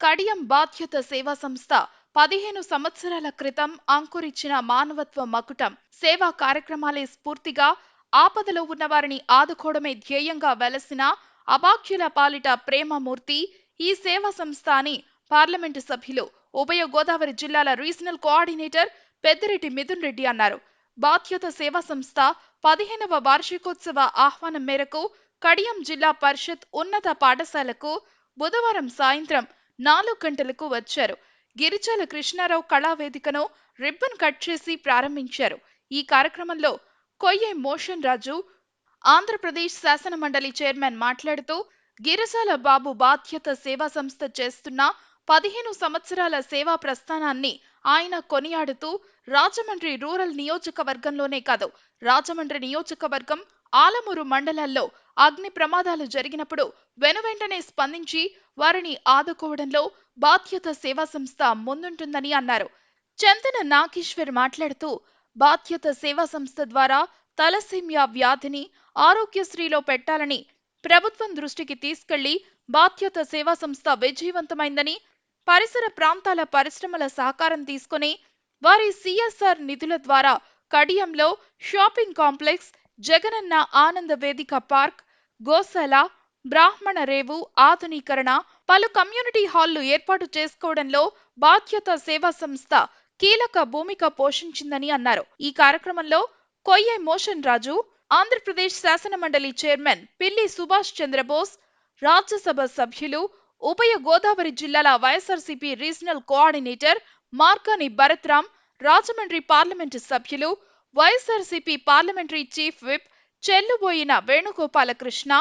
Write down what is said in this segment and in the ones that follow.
కడియం బాధ్యత సేవా సంస్థ పదిహేను సంవత్సరాల క్రితం అంకురిచ్చిన మానవత్వ మకుటం సేవా కార్యక్రమాలే స్ఫూర్తిగా ఆపదలో ఉన్నవారిని ఆదుకోవడమే ధ్యేయంగా వెలసిన అభాఖ్యుల పాలిట ప్రేమమూర్తి ఈ సేవా సంస్థ అని పార్లమెంటు సభ్యులు ఉభయ గోదావరి జిల్లాల రీజనల్ కోఆర్డినేటర్ పెద్దిరెడ్డి మిథున్ రెడ్డి అన్నారు. బాధ్యత సేవా సంస్థ పదిహేనవ వార్షికోత్సవ ఆహ్వానం మేరకు కడియం జిల్లా పరిషత్ ఉన్నత పాఠశాలకు బుధవారం సాయంత్రం నాలుగు గంటలకు వచ్చారు. గిరిజాల కృష్ణారావు కళావేదికను రిబ్బన్ కట్ చేసి ప్రారంభించారు. ఈ కార్యక్రమంలో కొయ్యే మోషన్ రాజు ఆంధ్రప్రదేశ్ శాసన మండలి చైర్మన్ మాట్లాడుతూ గిరిజాల బాబు బాధ్యత సేవా సంస్థ చేస్తున్న పదిహేను సంవత్సరాల సేవా ప్రస్థానాన్ని ఆయన కొనియాడుతూ రాజమండ్రి రూరల్ నియోజకవర్గంలోనే కాదు రాజమండ్రి నియోజకవర్గం ఆలమూరు మండలాల్లో అగ్ని ప్రమాదాలు జరిగినప్పుడు వెనువెంటనే స్పందించి వారిని ఆదుకోవడంలో బాధ్యత సేవా సంస్థ ముందుంటుందని అన్నారు. చందన నాగేశ్వర్ మాట్లాడుతూ బాధ్యత సేవా సంస్థ ద్వారా తలసీమియా వ్యాధిని ఆరోగ్యశ్రీలో పెట్టాలని ప్రభుత్వం దృష్టికి తీసుకెళ్ళి బాధ్యత సేవా సంస్థ విజయవంతమైందని పరిసర ప్రాంతాల పరిశ్రమల సహకారం తీసుకుని వారి సిఎస్ఆర్ నిధుల ద్వారా కడియంలో షాపింగ్ కాంప్లెక్స్ జగనన్న ఆనంద వేదిక పార్క్ గోశాల బ్రాహ్మణ రేవు ఆధునీకరణ పలు కమ్యూనిటీ హాళ్ళు ఏర్పాటు చేసుకోవడంలో బాధ్యత సేవా సంస్థ కీలక భూమిక పోషించిందని అన్నారు. ఈ కార్యక్రమంలో కొయ్యే మోషన్ రాజు ఆంధ్రప్రదేశ్ శాసన మండలి చైర్మన్ పిల్లి సుభాష్ చంద్రబోస్ రాజ్యసభ సభ్యులు ఉభయ గోదావరి జిల్లాల YSRCP regional coordinator Margani Bharatram Rajahmundry parliament సభ్యులు YSRCP parliamentary chief whip Chelluboina Venugopalakrishna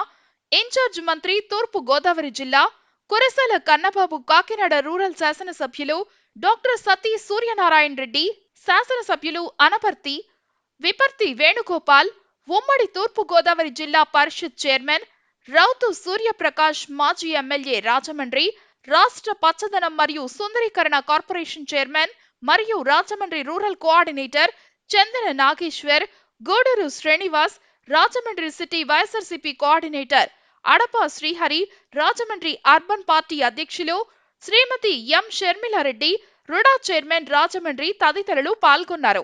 in charge మంత్రి తూర్పు గోదావరి జిల్లా కురసాల కన్నబాబు కాకినాడ రూరల్ శాసనసభ్యులు డాక్టర్ సతీ సూర్యనారాయణ రెడ్డి శాసనసభ్యులు అనపర్తి విపర్తి వేణుగోపాల్ ఉమ్మడి తూర్పు గోదావరి జిల్లా పరిషత్ చైర్మన్ రౌతు సూర్యప్రకాష్ మాజీ ఎమ్మెల్యే రాజమండ్రి రాష్ట్ర పచ్చదనం మరియు సుందరీకరణ కార్పొరేషన్ చైర్మన్ మరియు Rajahmundry rural coordinator Chandana Nageswar Guduru Srinivas Rajahmundry city YSRCP coordinator Adapa Srihari Rajahmundry urban party అధ్యక్షులు Srimathi M Sharmilareddy RUDA chairman Rajahmundry తదితరులు పాల్గొన్నారు.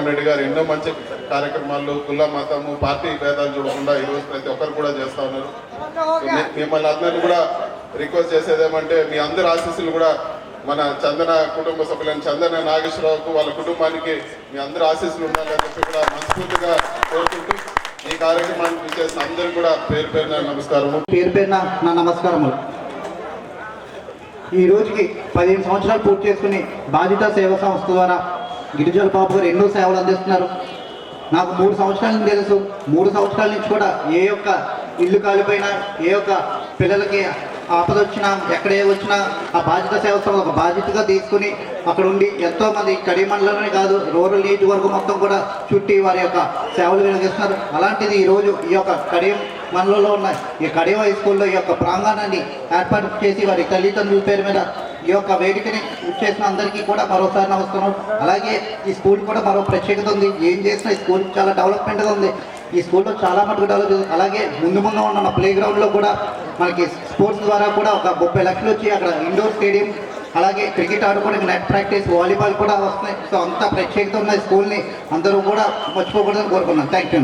జగన్మోహన్ రెడ్డి గారు ఎన్నో మంచి కార్యక్రమాలు కుల మతము పార్టీ భేదాలు చూడకుండా ఈరోజు ప్రతి ఒక్కరు కూడా చేస్తా ఉన్నారు. మిమ్మల్ని అందరినీ కూడా రిక్వెస్ట్ చేసేది ఏమంటే మీ అందరి ఆశీస్సులు కూడా మన చందన కుటుంబ సభ్యులైన చందన నాగేశ్వరరావుకు వాళ్ళ కుటుంబానికి మీ అందరి ఆశీస్సులు ఉండాలని చెప్పి కూడా మనస్ఫూర్తిగా కోరుకుంటూ ఈ కార్యక్రమానికి చేసిన అందరికీ కూడా పేరు పేరున నమస్కారము. పేరు పేరున నా నమస్కారములు. ఈ రోజుకి పదిహేను సంవత్సరాలు పూర్తి చేసుకుని బాధిత సేవా సంస్థ ద్వారా గిరిజల బాబు గారు ఎన్నో సేవలు అందిస్తున్నారు. నాకు మూడు సంవత్సరాలు తెలుసు. మూడు సంవత్సరాల నుంచి కూడా ఏ యొక్క ఇల్లు కాలిపోయినా ఏ యొక్క పిల్లలకి ఆపద వచ్చినా ఎక్కడ ఏ వచ్చినా ఆ బాధ్యత సేవ ఒక బాధ్యతగా తీసుకుని అక్కడ ఉండి ఎంతో మంది కడి మండలంలోనే కాదు రూరల్ నియోజకవర్గం మొత్తం కూడా చుట్టి వారి యొక్క సేవలు వెలిగిస్తున్నారు అలాంటిది ఈ రోజు ఈ యొక్క కడియం మండలంలో ఉన్న ఈ కడియం హై స్కూల్లో ఈ యొక్క ప్రాంగణాన్ని ఏర్పాటు చేసి వారి తల్లిదండ్రుల పేరు మీద ఈ యొక్క వేదికని చేసిన అందరికీ కూడా మరోసారి నమస్కారం. అలాగే ఈ స్కూల్ కూడా మరో ప్రత్యేకత ఉంది. ఏం చేసినా ఈ స్కూల్ చాలా డెవలప్మెంట్గా ఉంది. ఈ స్కూల్లో చాలా మటుకు డెవలప్ అలాగే ముందు ముందు ఉన్న ప్లే గ్రౌండ్లో కూడా మనకి స్పోర్ట్స్ ద్వారా కూడా ఒక ముప్పై లక్షలు వచ్చి అక్కడ ఇండోర్ స్టేడియం అలాగే క్రికెట్ ఆడుకోవడానికి నెట్ ప్రాక్టీస్ వాలీబాల్ కూడా వస్తున్నాయి. సో అంత ప్రత్యేకత ఉన్న స్కూల్ని అందరూ కూడా మర్చిపోకూడదని కోరుకున్నాను. Thank you